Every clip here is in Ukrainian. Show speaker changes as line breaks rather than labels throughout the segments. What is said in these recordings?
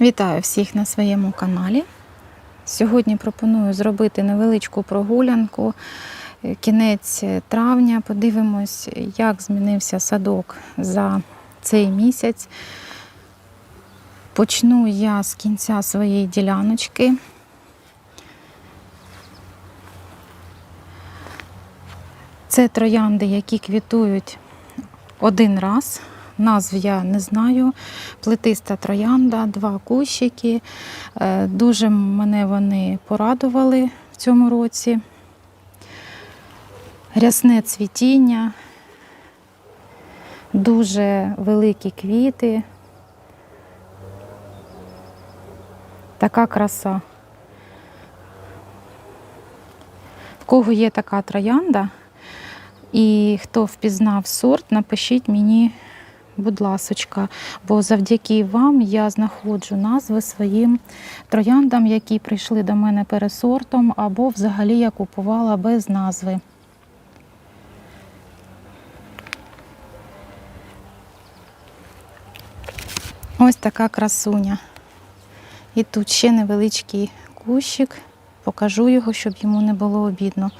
Вітаю всіх на своєму каналі. Сьогодні пропоную зробити невеличку прогулянку. Е, Кінець травня. Подивимось, як змінився садок за цей місяць. Почну я з кінця своєї діляночки. Це троянди, які квітують один раз. Назв я не знаю. Плетиста троянда, два кущики. Е, Дуже мене вони порадували в цьому році. Рясне цвітіння, дуже великі квіти. Така краса. В кого є така троянда, і хто впізнав сорт, напишіть мені, будь ласочка, бо завдяки вам я знаходжу назви своїм трояндам, які прийшли до мене пересортом, або взагалі я купувала без назви. Ось така красуня. І тут ще невеличкий кущик. Покажу його, щоб йому не було обідно.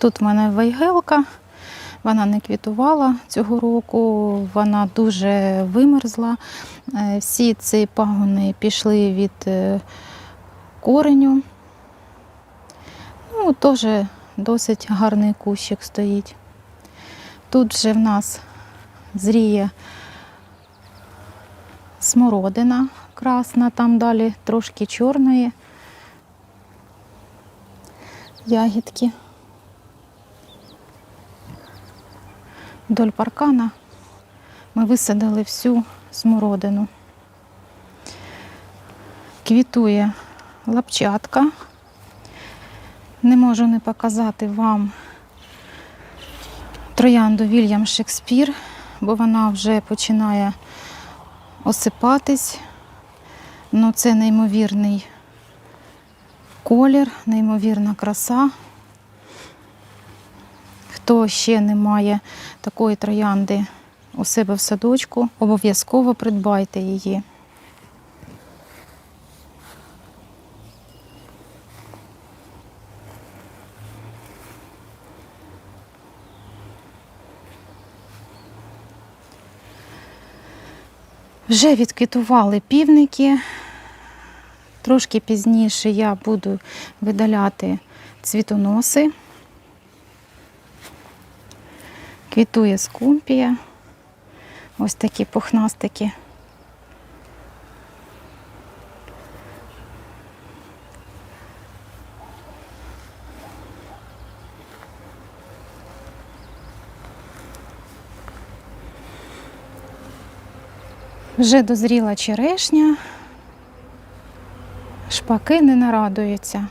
Тут в мене вейгелка, вона не квітувала цього року, вона дуже вимерзла. Е, Всі ці пагони пішли від е, кореню. Ну, теж досить гарний кущик стоїть. Тут же в нас зріє смородина красна, там далі трошки чорної ягідки. Вдоль паркана ми висадили всю смородину. Квітує лапчатка. Не можу не показати вам троянду Вільям Шекспір, бо вона вже починає осипатись. Ну, це неймовірний колір, неймовірна краса. Хто ще не має такої троянди у себе в садочку, обов'язково придбайте її. Вже відквітували півники. Трошки пізніше я буду видаляти цвітоноси. Квітує скумпія. Ось такі пухнастики. Вже дозріла черешня, шпаки не нарадуються.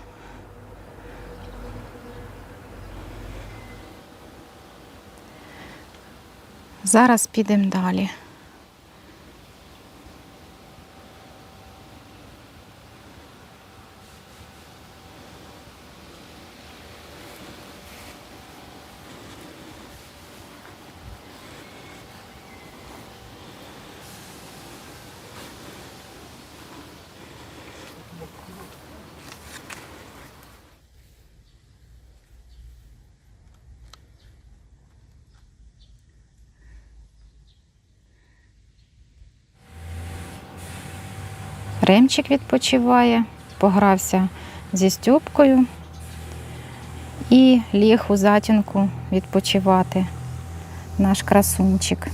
Зараз підемо далі. Ремчик відпочиває, погрався зі Стьопкою і ліг у затінку відпочивати наш красунчик.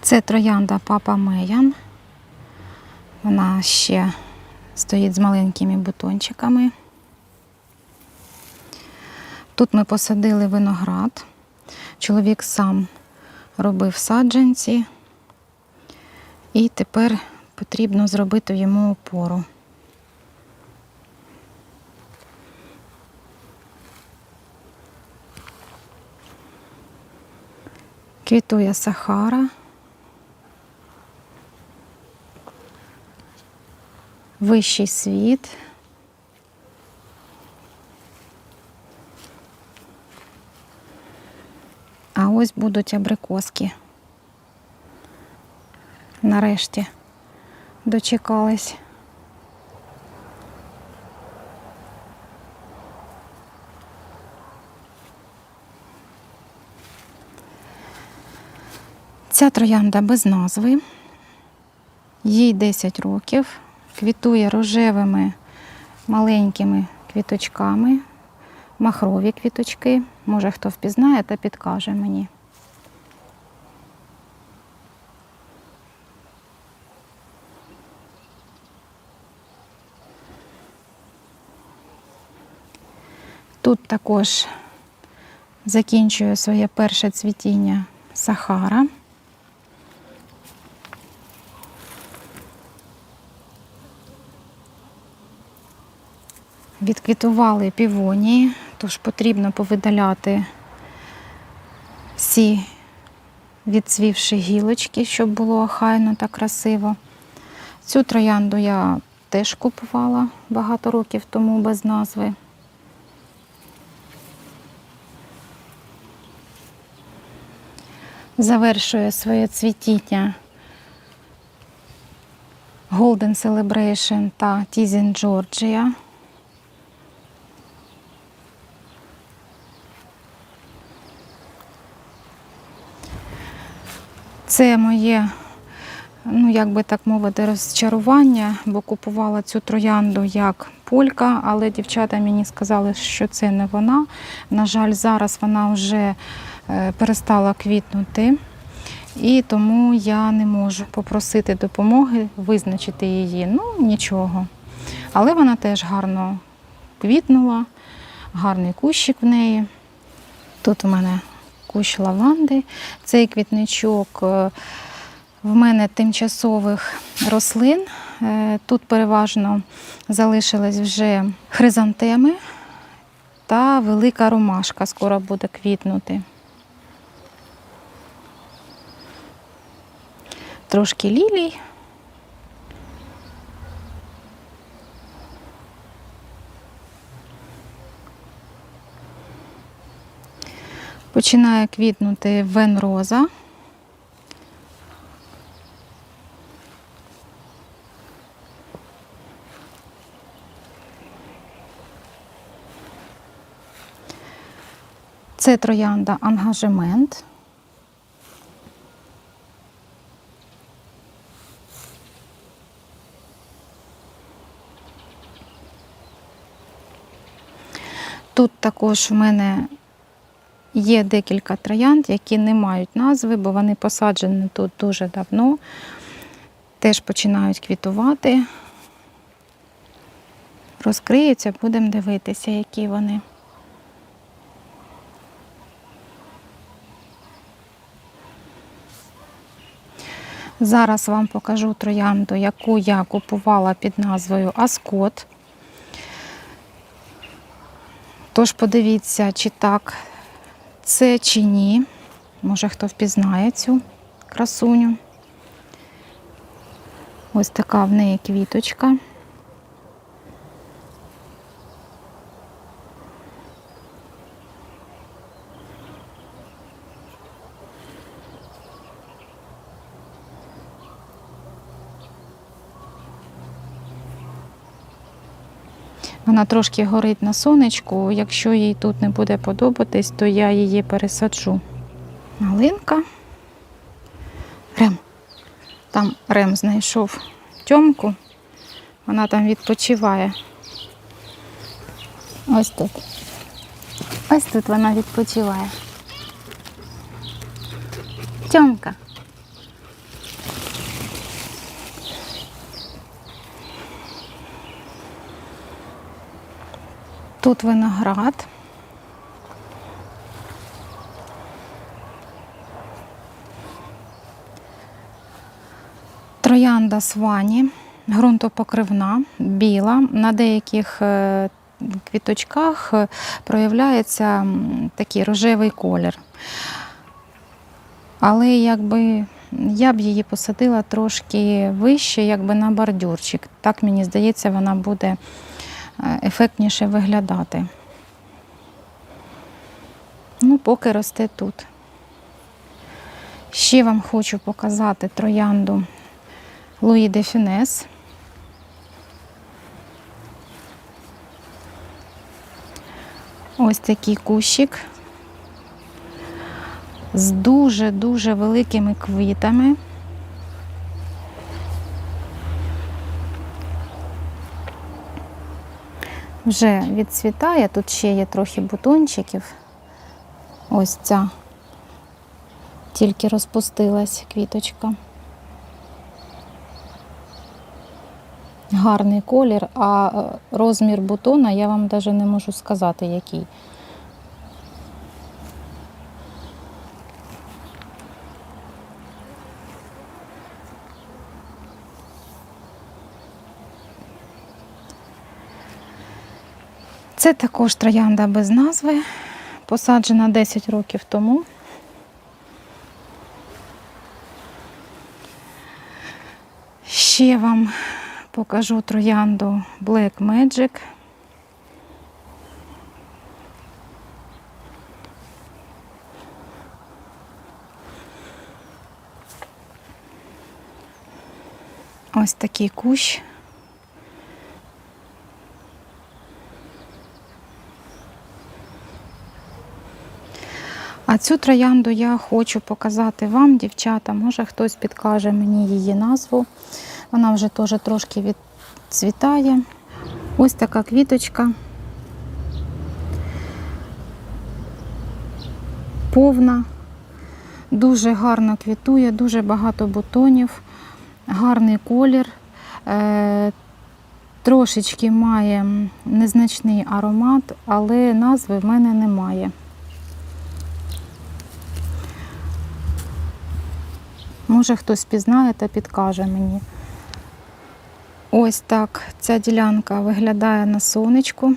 Це троянда папа Меян. Вона ще стоїть з маленькими бутончиками. Тут ми посадили виноград. Чоловік сам робив саджанці. І тепер потрібно зробити йому опору. Квітує Сахара. Вищий світ. А ось будуть абрикоски. Нарешті дочекались. Ця троянда без назви. Їй 10 років, квітує рожевими маленькими квіточками, махрові квіточки. Може хто впізнає та підкаже мені. Тут також закінчує своє перше цвітіння Сахара. Відквітували півонії, тож потрібно повидаляти всі відцвівші гілочки, щоб було охайно та красиво. Цю троянду я теж купувала багато років тому без назви. Завершує своє цвітіння Golden Celebration та Tizin Georgia. Це моє, ну як би так мовити, розчарування, бо купувала цю троянду як полька, але дівчата мені сказали, що це не вона. На жаль, зараз вона вже перестала квітнути. І тому я не можу попросити допомоги визначити її. Ну, нічого. Але вона теж гарно квітнула, гарний кущик в неї. Тут у мене кущ лаванди. Цей квітничок е, в мене тимчасових рослин. Е, Тут переважно залишились вже хризантеми та велика ромашка скоро буде квітнути. Трошки лілій. Починає квітнути венроза. Це троянда ангажемент. Тут також в мене Є декілька троянд, які не мають назви, бо вони посаджені тут дуже давно. Теж починають квітувати. Розкриються, будемо дивитися, які вони. Зараз вам покажу троянду, яку я купувала під назвою Аскот. Тож подивіться, чи так це чи ні. Може хто впізнає цю красуню. Ось така в неї квіточка. Вона трошки горить на сонечку. Якщо їй тут не буде подобатись, то я її пересаджу. Малинка. Рем. Там Рем знайшов тьомку. Вона там відпочиває. Ось тут. Ось тут вона відпочиває. Тьомка. Тут виноград. Троянда свані, ґрунтопокривна, біла. На деяких е, квіточках е, проявляється такий рожевий колір. Але якби я б її посадила трошки вище, якби на бордюрчик. Так мені здається, вона буде ефектніше виглядати. Ну, поки росте тут. Ще вам хочу показати троянду Луї де Фінес. Ось такий кущик з дуже-дуже великими квітами. Вже відцвітає, тут ще є трохи бутончиків. Ось ця тільки розпустилась квіточка. Гарний колір, а е, розмір бутона я вам навіть не можу сказати, який. Це також троянда без назви, посаджена 10 років тому. Ще вам покажу троянду Black Magic. Ось такий кущ. А цю троянду я хочу показати вам, дівчата. Може хтось підкаже мені її назву. Вона вже теж трошки відцвітає. Ось така квіточка. Повна, дуже гарно квітує, дуже багато бутонів, гарний колір. Е, Трошечки має незначний аромат, але назви в мене немає. Може хтось пізнає та підкаже мені. Ось так ця ділянка виглядає на сонечку.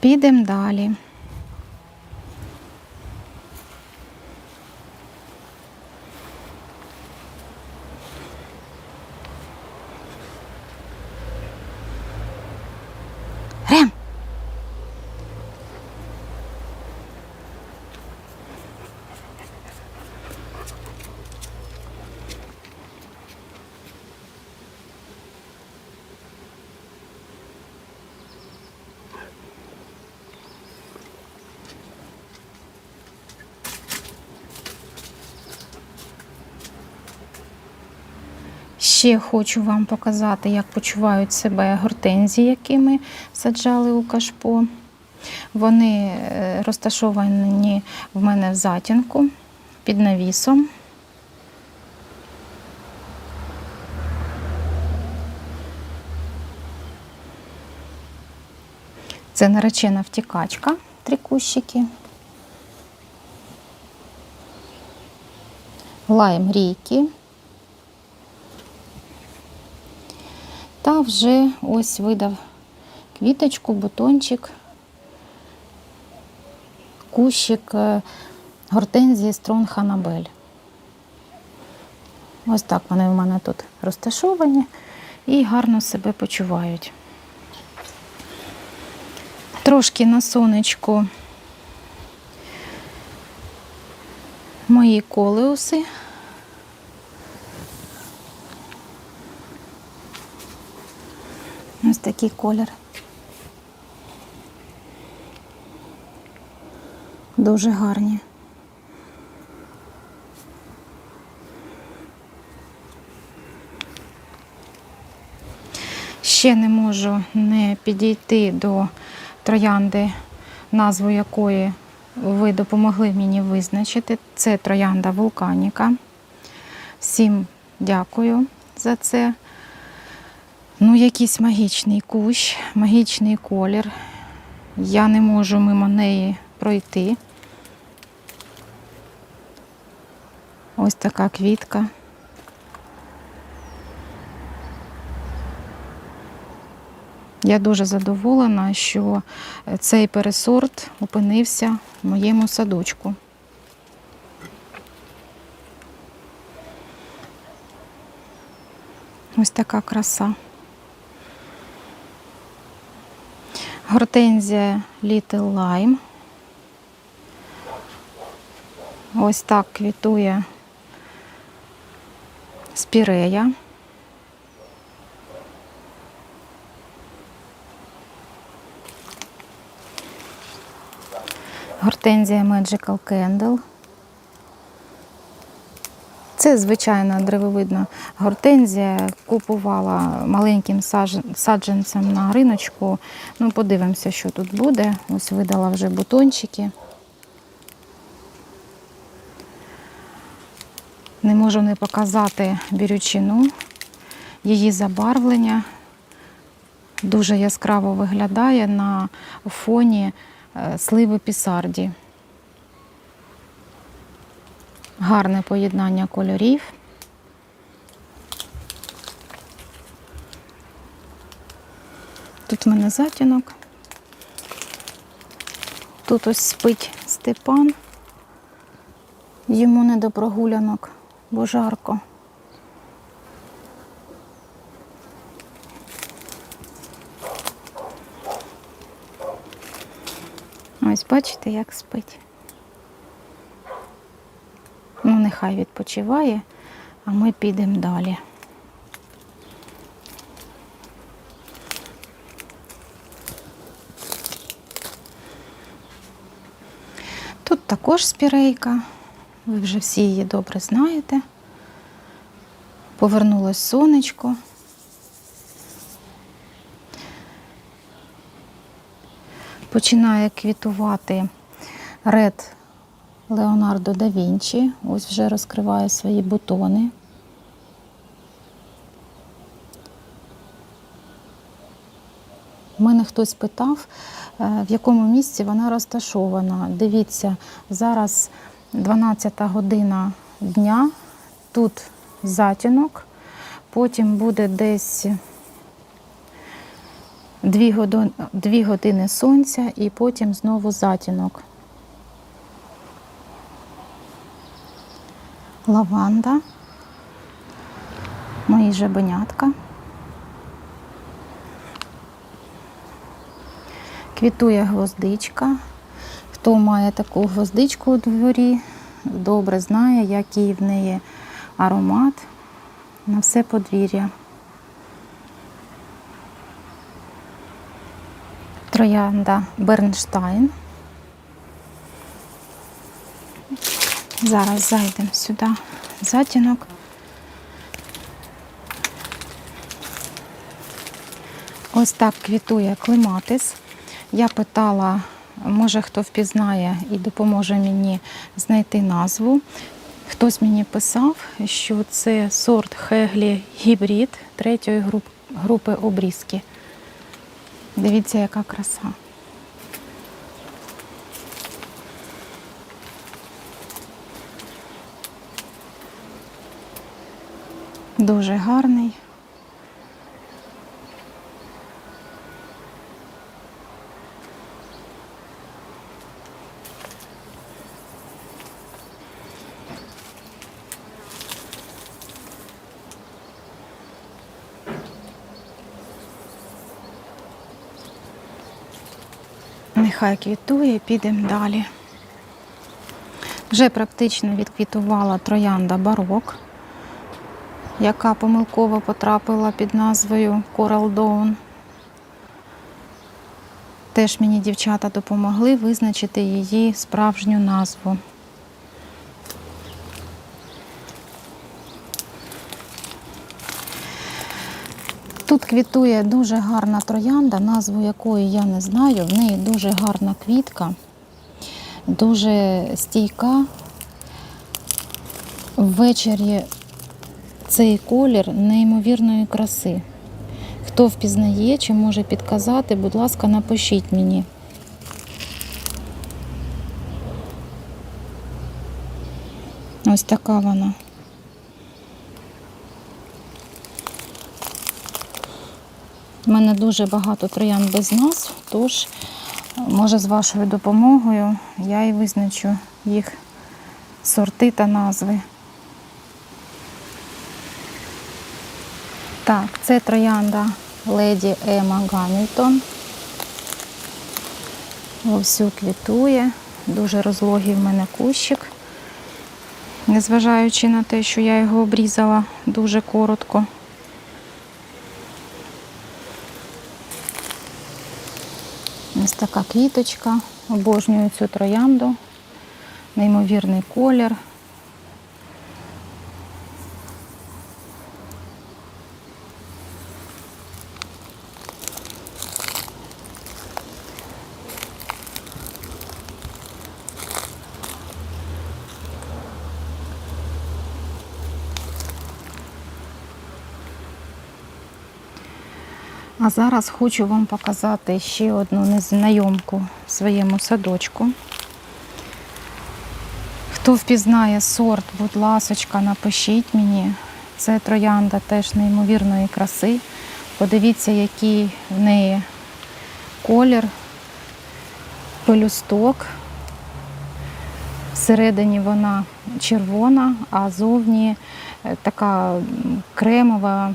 Підемо далі. Рем! Ще хочу вам показати, як почувають себе гортензії, які ми саджали у кашпо. Вони е, розташовані в мене в затінку під навісом. Це наречена втікачка, три кущики. Лайм рійки. Та вже ось видав квіточку, бутончик, кущик е, гортензії Строн Ханабель. Ось так вони в мене тут розташовані і гарно себе почувають. Трошки на сонечку мої колеуси. Такий колір. Дуже гарні. Ще не можу не підійти до троянди, назву якої ви допомогли мені визначити. Це троянда вулканіка. Всім дякую за це. Ну, якийсь магічний кущ, магічний колір. Я не можу мимо неї пройти. Ось така квітка. Я дуже задоволена, що цей пересорт опинився в моєму садочку. Ось така краса. Гортензія Little Lime. Ось так квітує спірея. Гортензія Magical Candle. Це звичайна древовидна гортензія. Купувала маленьким саджанцем на риночку. Ну, подивимося, що тут буде. Ось видала вже бутончики. Не можу не показати бірючину, її забарвлення. Дуже яскраво виглядає на фоні е, сливи пісарді. Гарне поєднання кольорів. Тут в мене затінок. Тут ось спить Степан. Йому не до прогулянок, бо жарко. Ось бачите, як спить. Ну, нехай відпочиває, а ми підемо далі. Тут також спірейка. Ви вже всі її добре знаєте. Повернулось сонечко. Починає квітувати ред Леонардо да Вінчі. Ось вже розкриває свої бутони. Мене хтось питав, е, в якому місці вона розташована. Дивіться, зараз 12 година дня, тут затінок, потім буде десь 2 2 години сонця і потім знову затінок. Лаванда, мої жабенятка. Квітує гвоздичка. Хто має таку гвоздичку у дворі, добре знає, який в неї аромат на все подвір'я. Троянда Бернштайн. Зараз зайдемо сюди затінок. Ось так квітує клематис. Я питала, може хто впізнає і допоможе мені знайти назву. Хтось мені писав, що це сорт Хеглі гібрид третьої групи обрізки. Дивіться, яка краса. Дуже гарний. Нехай квітує, підемо далі. Вже практично відквітувала троянда барок, яка помилково потрапила під назвою Coral Dawn. Теж мені дівчата допомогли визначити її справжню назву. Тут квітує дуже гарна троянда, назву якої я не знаю. В неї дуже гарна квітка, дуже стійка. Ввечері цей колір неймовірної краси. Хто впізнає чи може підказати, будь ласка, напишіть мені. Ось така вона. У мене дуже багато троян без назв, тож, може, з вашою допомогою я і визначу їх сорти та назви. Так, це троянда леді Ема Гамільтон. Вовсю квітує. Дуже розлогий в мене кущик. Незважаючи на те, що я його обрізала дуже коротко. Ось така квіточка. Обожнюю цю троянду. Неймовірний колір. А зараз хочу вам показати ще одну незнайомку в своєму садочку. Хто впізнає сорт, будь ласочка, напишіть мені. Це троянда теж неймовірної краси. Подивіться, який в неї колір, пелюсток. Всередині вона червона, а зовні е, така кремова,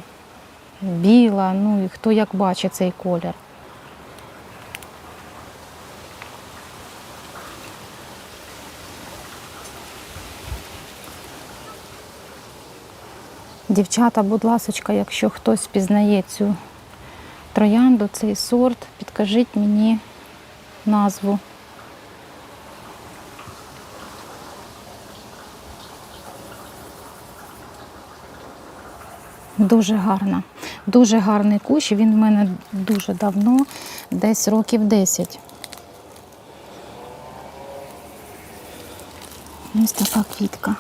біла, ну і хто як бачить цей колір. Дівчата, будь ласочка, якщо хтось пізнає цю троянду, цей сорт, підкажіть мені назву. Дуже гарна. Дуже гарний кущ. Він в мене дуже давно, десь років 10. Ось така квітка.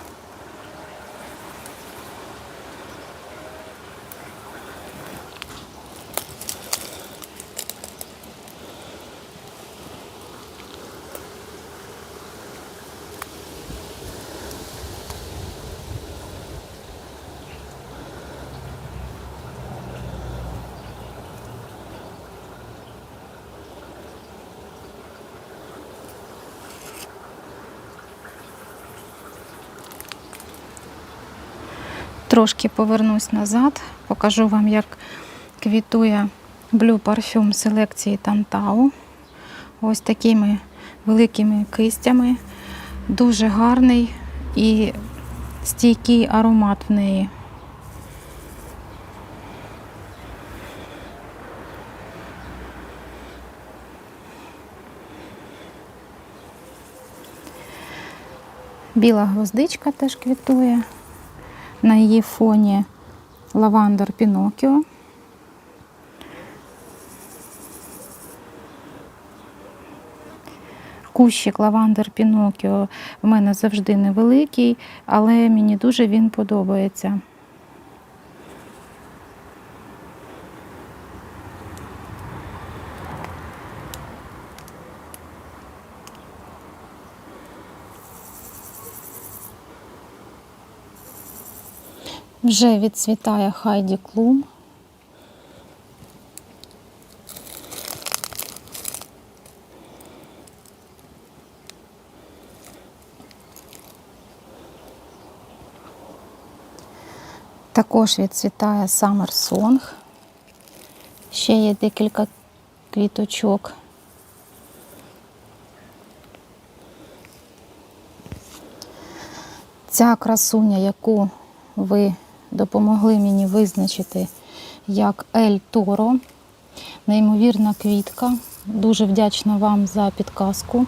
Трошки повернусь назад, покажу вам, як квітує Blue Parfum селекції Тантау. Ось такими великими кистями. Дуже гарний і стійкий аромат в неї. Біла гвоздичка теж квітує. На її фоні лавандер Пінокіо. Кущик лавандер Пінокіо в мене завжди невеликий, але мені дуже він подобається. Вже відцвітає Хайді Клум. Також відцвітає Summer Song. Ще є декілька квіточок. Ця красуня, яку ви допомогли мені визначити як Ель Торо. Неймовірна квітка. Дуже вдячна вам за підказку.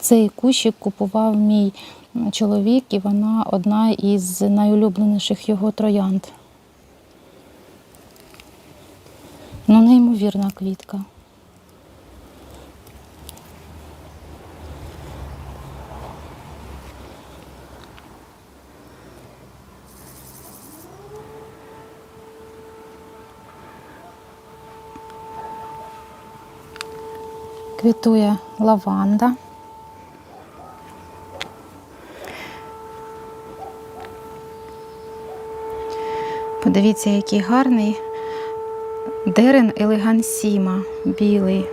Цей кущик купував мій чоловік, і вона одна із найулюбленіших його троянд. Ну, неймовірна квітка. Квітує лаванда. Подивіться, який гарний дерен елегансіма білий.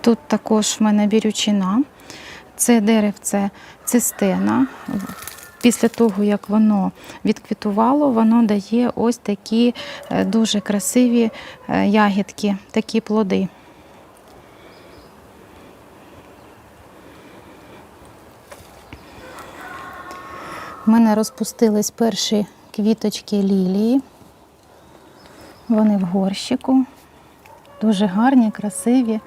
Тут також в мене бірючина. Це деревце цистена. Після того, як воно відквітувало, воно дає ось такі е, дуже красиві е, ягідки, такі плоди. У мене розпустились перші квіточки лілії. Вони в горщику. Дуже гарні, красиві.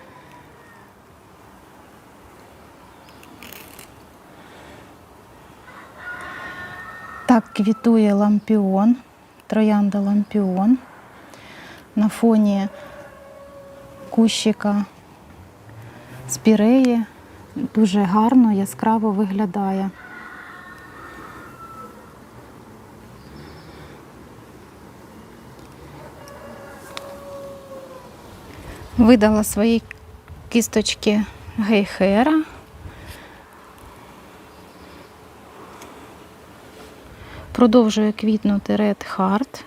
Так квітує лампіон, троянда лампіон. На фоні кущика спіреї дуже гарно, яскраво виглядає. Видала свої кісточки гейхера. Продовжує квітнути Red Heart.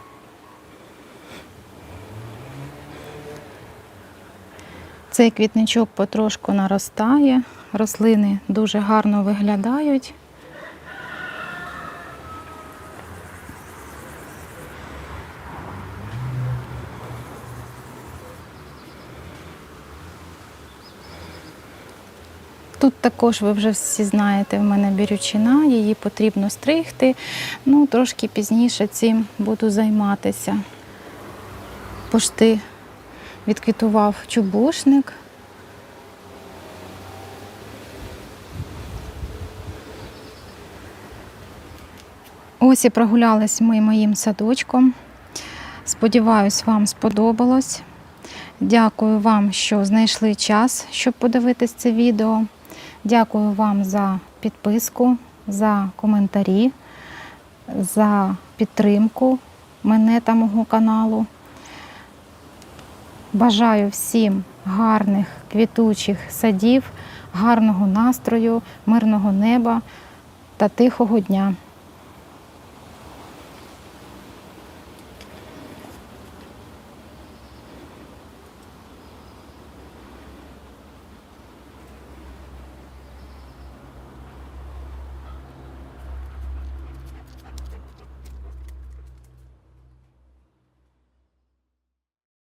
Цей квітничок потрошку наростає, рослини дуже гарно виглядають. Тут також ви вже всі знаєте, в мене бірючина, її потрібно стригти. Ну, трошки пізніше цим буду займатися. Пошти відквітував чубушник. Ось і прогулялись ми моїм садочком. Сподіваюсь, вам сподобалось. Дякую вам, що знайшли час, щоб подивитись це відео. Дякую вам за підписку, за коментарі, за підтримку мене та мого каналу. Бажаю всім гарних квітучих садів, гарного настрою, мирного неба та тихого дня.